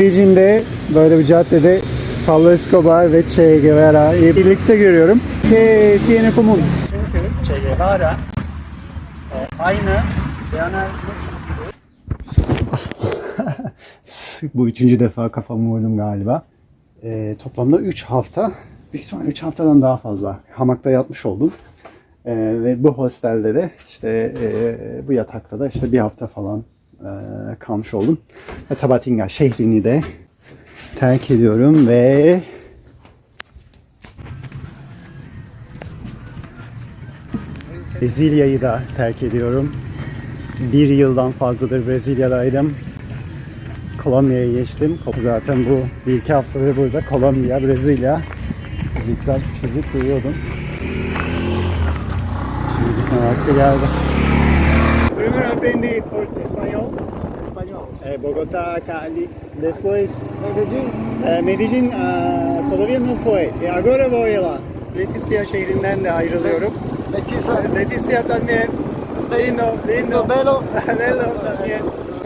Beijing'de böyle bir caddede Pablo Escobar ve Che Guevara'yı birlikte görüyorum. Que tiene común? Çünkü Che Guevara e, aynı Leonel Bu üçüncü defa kafamı vurdum galiba. E, toplamda 3 hafta, büyük ihtimalle 3 haftadan daha fazla hamakta yatmış oldum. E, ve bu hostelde de işte e, bu yatakta da işte bir hafta falan e, kalmış oldum. Ve Tabatinga şehrini de terk ediyorum ve Brezilya'yı da terk ediyorum. Bir yıldan fazladır Brezilya'daydım. Kolombiya'ya geçtim. Zaten bu bir iki haftadır burada Kolombiya, Brezilya zikzak çizip duruyordum. Şimdi gitme geldi. Primero aprendí por español. Eh, Bogotá, Cali. Después eh, Medellín ah, todavía no fue. Y ahora voy a la Leticia şehrinden de ayrılıyorum. Leticia también. Lindo, lindo. Belo. Belo también.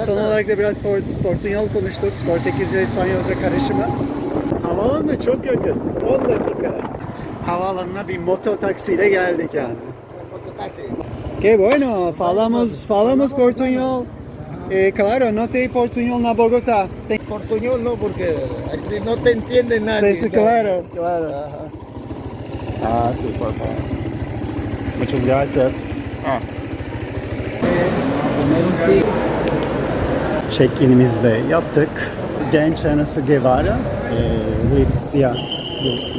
Son olarak da biraz Port Portunyol konuştuk. Portekizce İspanyolca karışımı. Havaalanına çok yakın. 10 dakika. Havaalanına bir moto taksiyle geldik yani. Qué bueno, falamos, falamos portuñol. Eh, claro, no te portuñol na Bogotá. Te- Portuñol no, porque aquí no te entiende nadie. Sí, sí, claro, claro. Ah, sí, por favor. Muchas gracias. Check-in'imizi de yaptık. Genç Ernesto Guevara, e,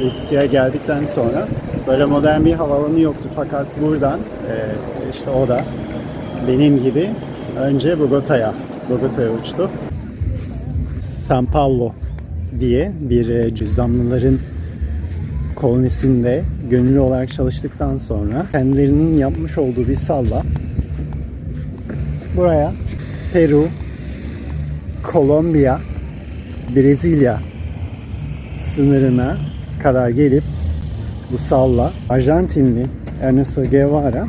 Leticia'ya geldikten sonra böyle modern bir havaalanı yoktu fakat buradan e, işte o da benim gibi önce Bogota'ya Bogota'ya uçtu. San Paulo diye bir e, cüzdanlıların kolonisinde gönüllü olarak çalıştıktan sonra kendilerinin yapmış olduğu bir salla buraya Peru, Kolombiya, Brezilya sınırına kadar gelip bu salla Arjantinli Ernesto Guevara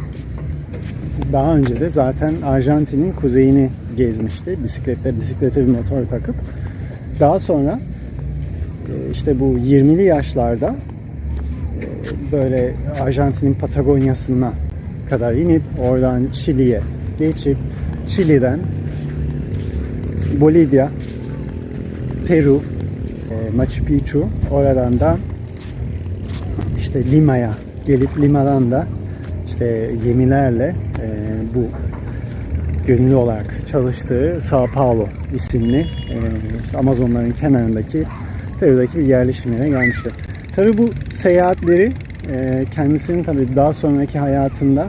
daha önce de zaten Arjantin'in kuzeyini gezmişti. Bisikletle bisiklete bir motor takıp. Daha sonra e, işte bu 20'li yaşlarda e, böyle Arjantin'in Patagonya'sına kadar inip oradan Şili'ye geçip Şili'den Bolivya, Peru, e, Machu Picchu, oradan da işte Lima'ya gelip Lima'dan da işte gemilerle bu gönüllü olarak çalıştığı Sao Paulo isimli e, işte Amazonların kenarındaki Peru'daki bir yerleşim yerine gelmişti. Tabi bu seyahatleri e, kendisinin tabi daha sonraki hayatında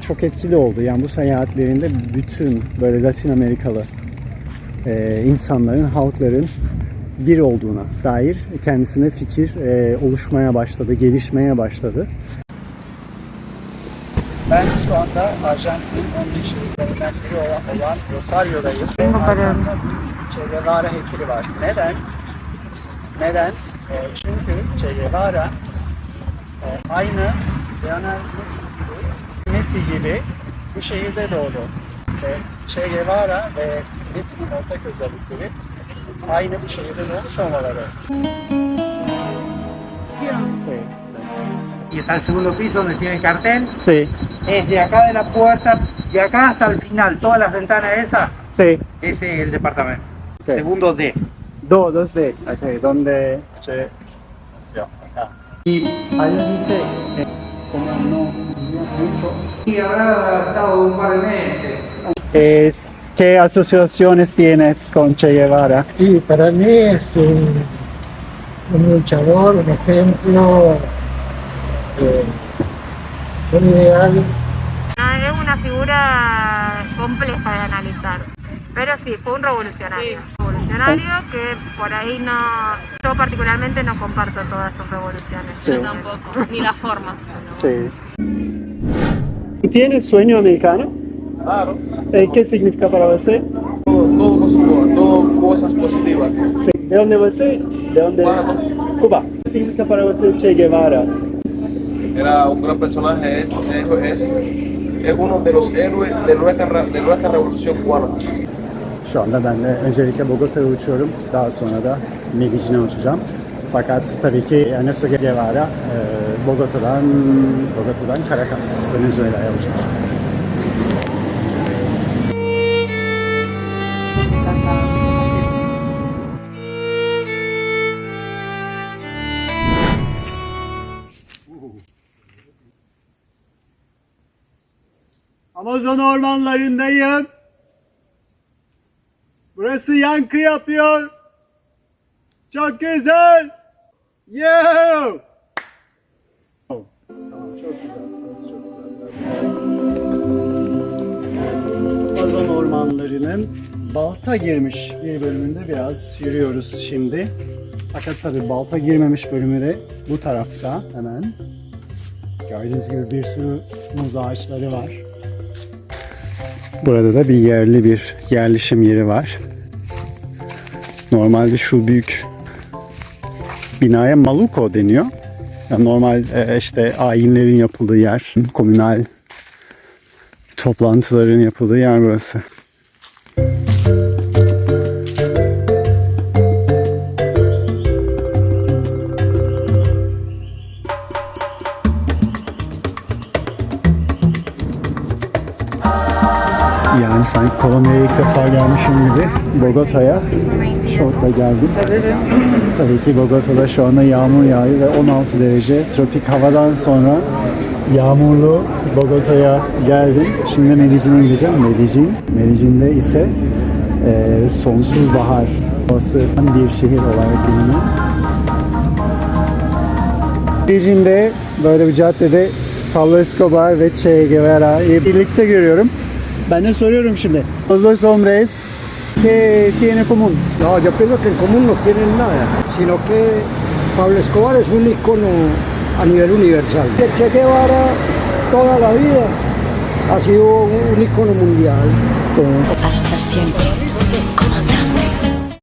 çok etkili oldu. Yani bu seyahatlerinde bütün böyle Latin Amerikalı e, insanların, halkların bir olduğuna dair kendisine fikir oluşmaya başladı, gelişmeye başladı. Şu anda Arjantin'in 11 şehirlerinden biri olan, olan Rosario'dayım. Arkamda bir Che Guevara heykeli var. Neden? Neden? E, çünkü Che Guevara e, aynı Lionel Messi gibi, bu şehirde doğdu. Ve Che Guevara ve Messi'nin ortak özellikleri aynı bu şehirde doğmuş olmaları. Y está el segundo piso donde tiene el cartel. Sí, Es de acá de la puerta, de acá hasta el final, todas las ventanas esas, sí. ese es el departamento. Ok. Segundo D. Do, dos de, okay, donde Che nació, acá. Y ahí dice, eh, como no mucho, Y habrá estado un par de meses. es, ¿qué asociaciones tienes con Che Guevara? Y para mí es un, un luchador, un ejemplo, un ideal. No, es una figura compleja de analizar. Pero sí, fue un revolucionario. Revolucionario que por ahí no. Yo particularmente no comparto todas sus revoluciones. Sí. Yo tampoco, ni las formas. Sí. ¿Tienes sueño americano? Claro, Eh, ¿Qué significa para usted? todo, todo positivo, todo cosas positivas. Sí. ¿De dónde usted? ¿De dónde? Cuba. ¿Qué significa para usted Che Guevara? Era un gran personaje, es, es, es, uno de los héroes de nuestra, de nuestra revolución cubana. Şu anda ben de öncelikle Bogota'ya uçuyorum. Daha sonra da Medellin'e uçacağım. Fakat tabii ki Ernesto Guevara Bogota'dan Bogota'dan Caracas, Venezuela'ya uçmuş. Amazon ormanlarındayım. Burası yankı yapıyor. Çok güzel. Yo! Tamam, ormanlarının balta girmiş bir bölümünde biraz yürüyoruz şimdi. Fakat tabii balta girmemiş bölümü de bu tarafta hemen. Gördüğünüz gibi bir sürü muz ağaçları var. Burada da bir yerli bir yerleşim yeri var. Normalde şu büyük binaya Maluko deniyor. Yani normal e, işte ayinlerin yapıldığı yer, komünal toplantıların yapıldığı yer burası. Yani sanki Kolombiya'ya ilk defa gelmişim gibi Bogota'ya şortla geldim. Tabii ki Bogota'da şu anda yağmur yağıyor ve 16 derece tropik havadan sonra yağmurlu Bogota'ya geldim. Şimdi Medellin'e gideceğim. Medellin. Medellin'de ise e, sonsuz bahar havası bir şehir olarak biliniyor. Medellin'de böyle bir caddede Pablo Escobar ve Che Guevara'yı birlikte görüyorum. Ben de soruyorum şimdi. Los dos hombres ¿qué tiene común? No, yo pienso que en común no tienen nada, sino que Pablo Escobar es un icono a nivel universal. El Che Guevara toda la vida ha sido un icono mundial. Son Hasta siempre.